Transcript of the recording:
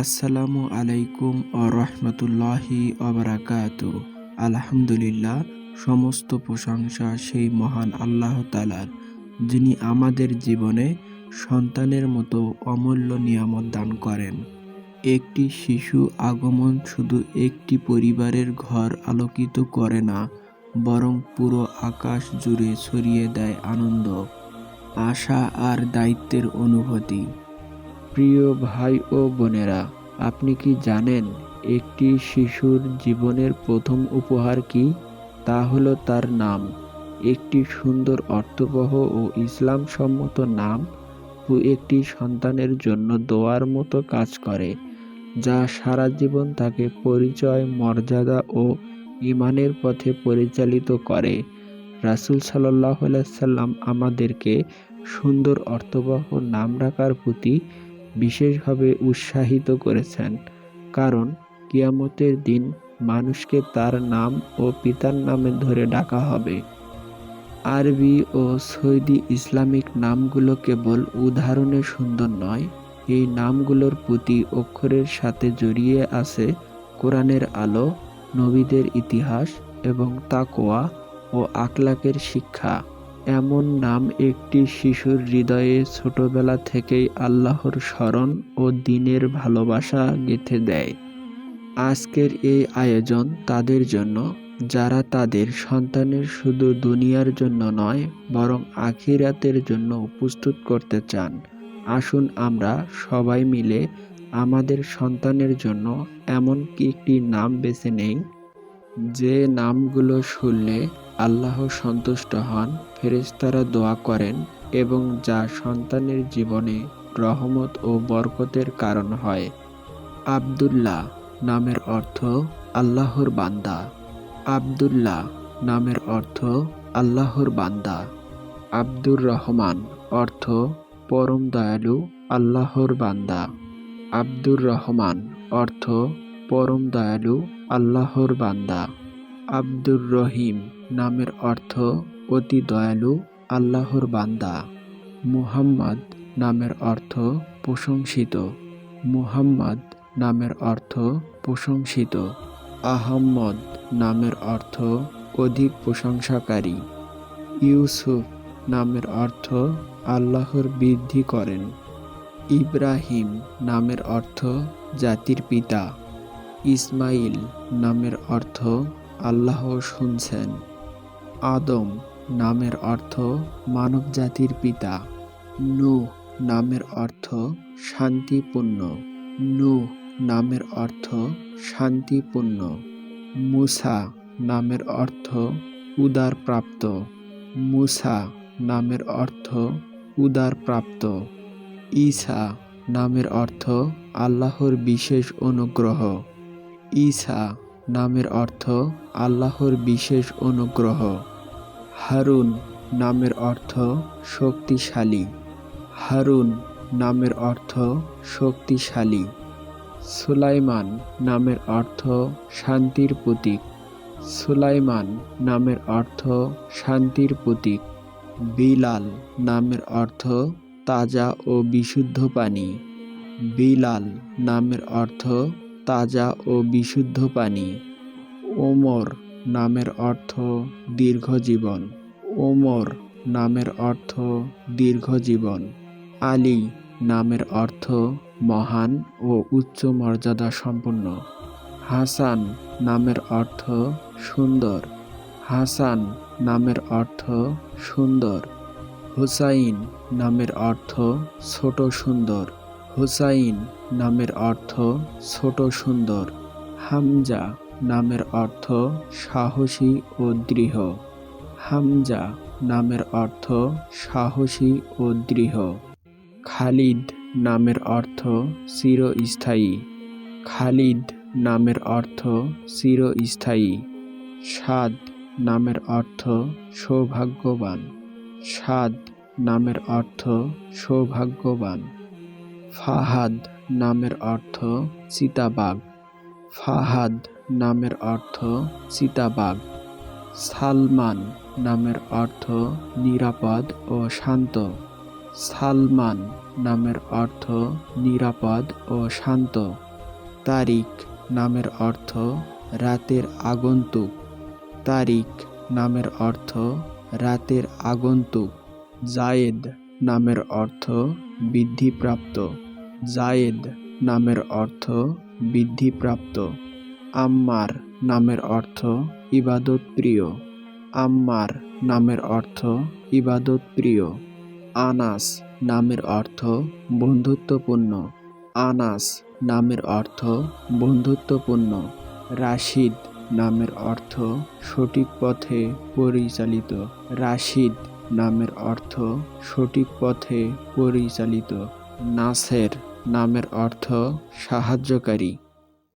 আসসালামু আলাইকুম ও রহমতুল্লাহি অবরাকাত আলহামদুলিল্লাহ, সমস্ত প্রশংসা সেই মহান আল্লাহ তালার যিনি আমাদের জীবনে সন্তানের মতো অমূল্য নিয়ামত দান করেন। একটি শিশু আগমন শুধু একটি পরিবারের ঘর আলোকিত করে না, বরং পুরো আকাশ জুড়ে ছড়িয়ে দেয় আনন্দ, আশা আর দায়িত্বের অনুভূতি। প্রিয় ভাই ও বোনেরা, আপনি কি জানেন একটি শিশুর জীবনের প্রথম উপহার কি? তা হলো তার নাম। একটি সুন্দর অর্থবহ ও ইসলাম সম্মত নাম একটি সন্তানের জন্য দোয়ার মতো কাজ করে, যা সারা জীবন তাকে পরিচয়, মর্যাদা ও ইমানের পথে পরিচালিত করে। রাসুল সাল্লাহ সাল্লাম আমাদেরকে সুন্দর অর্থবহ নাম রাখার প্রতি বিশেষভাবে উৎসাহিত করেছেন, কারণ কিয়ামতের দিন মানুষকে তার নাম ও পিতার নামে ধরে ডাকা হবে। আরবি ও সৌদি ইসলামিক নামগুলো কেবল উদাহরণে সুন্দর নয়, এই নামগুলোর প্রতি অক্ষরের সাথে জড়িয়ে আছে কোরআনের আলো, নবীদের ইতিহাস এবং তাকোয়া ও আকলাকের শিক্ষা। এমন নাম একটি শিশুর হৃদয়ে ছোটবেলা থেকেই আল্লাহর স্মরণ ও দিনের ভালোবাসা গেঁথে দেয়। আজকের এই আয়োজন তাদের জন্য, যারা তাদের সন্তানের শুধু দুনিয়ার জন্য নয়, বরং আখিরাতের জন্য প্রস্তুত করতে চান। আসুন আমরা সবাই মিলে আমাদের সন্তানের জন্য এমন কি একটি নাম বেছে নেই, যে নামগুলো শুনলে আল্লাহ সন্তুষ্ট হন, ফেরেশতারা দোয়া করেন এবং যা সন্তানের জীবনে রহমত ও বরকতের কারণ হয়। আবদুল্লাহ নামের অর্থ আল্লাহর বান্দা। আবদুল্লাহ নামের অর্থ আল্লাহর বান্দা। আব্দুর রহমান অর্থ পরম দয়ালু, আল্লাহর বান্দা। আব্দুর রহমান অর্থ পরম দয়ালু, আল্লাহর বান্দা। আব্দুর রহিম নামের অর্থ অতি দয়ালু, আল্লাহর বান্দা। মুহাম্মদ নামের অর্থ প্রশংসিত। মুহাম্মদ নামের অর্থ প্রশংসিত। আহম্মদ নামের অর্থ অধিক প্রশংসাকারী। ইউসুফ নামের অর্থ আল্লাহর বৃদ্ধি করেন। ইব্রাহিম নামের অর্থ জাতির পিতা। ইসমাইল নামের অর্থ আল্লাহ শুনছেন। আদম নামের অর্থ মানব জাতির পিতা। নু নামের অর্থ শান্তিপূর্ণ। নু নামের অর্থ শান্তিপূর্ণ। মুসা নামের অর্থ উদার প্রাপ্ত মুসা নামের অর্থ উদার প্রাপ্ত ঈসা নামের অর্থ আল্লাহর বিশেষ অনুগ্রহ। ঈসা নামের অর্থ আল্লাহর বিশেষ অনুগ্রহ। হারুন নামের অর্থ শক্তিশালী। হারুন নামের অর্থ শক্তিশালী। সুলাইমান নামের অর্থ শান্তির প্রতীক। সুলাইমান নামের অর্থ শান্তির প্রতীক। বিলাল নামের অর্থ তাজা ও বিশুদ্ধ পানি। বিলাল নামের অর্থ তাজা ও বিশুদ্ধ পানি। ওমর নামের অর্থ দীর্ঘ জীবন ওমর নামের অর্থ দীর্ঘ জীবন আলী নামের অর্থ মহান ও উচ্চ মর্যাদা সম্পন্ন। হাসান নামের অর্থ সুন্দর। হাসান নামের অর্থ সুন্দর। হুসাইন নামের অর্থ ছোট সুন্দর। হুসাইন নামের অর্থ ছোট সুন্দর। হামজা নামের অর্থ সাহসী ও দৃঢ়। হামজা নামের অর্থ সাহসী ও দৃঢ়। খালিদ নামের অর্থ চিরস্থায়ী। খালিদ নামের অর্থ চিরস্থায়ী। সাদ নামের অর্থ সৌভাগ্যবান। সাদ নামের অর্থ সৌভাগ্যবান। ফাহাদ নামের অর্থ চিতাবাঘ। ফাহাদ নামের অর্থ চিতাবাঘ। সালমান নামের অর্থ নিরাপদ ও শান্ত। সালমান নামের অর্থ নিরাপদ ও শান্ত। তারিক নামের অর্থ রাতের আগন্তুক। তারিক নামের অর্থ রাতের আগন্তুক। জায়েদ নামের অর্থ বৃদ্ধিপ্রাপ্ত। জায়েদ নামের অর্থ বৃদ্ধিপ্রাপ্ত। আম্মার নামের অর্থ ইবাদত প্রিয় আম্মার নামের অর্থ ইবাদত প্রিয় আনাস নামের অর্থ বন্ধুত্বপূর্ণ। আনাস নামের অর্থ বন্ধুত্বপূর্ণ। রাশিদ নামের অর্থ সঠিক পথে পরিচালিত। রাশিদ নামের অর্থ সঠিক পথে পরিচালিত। নাসের নামের অর্থ সাহায্যকারী।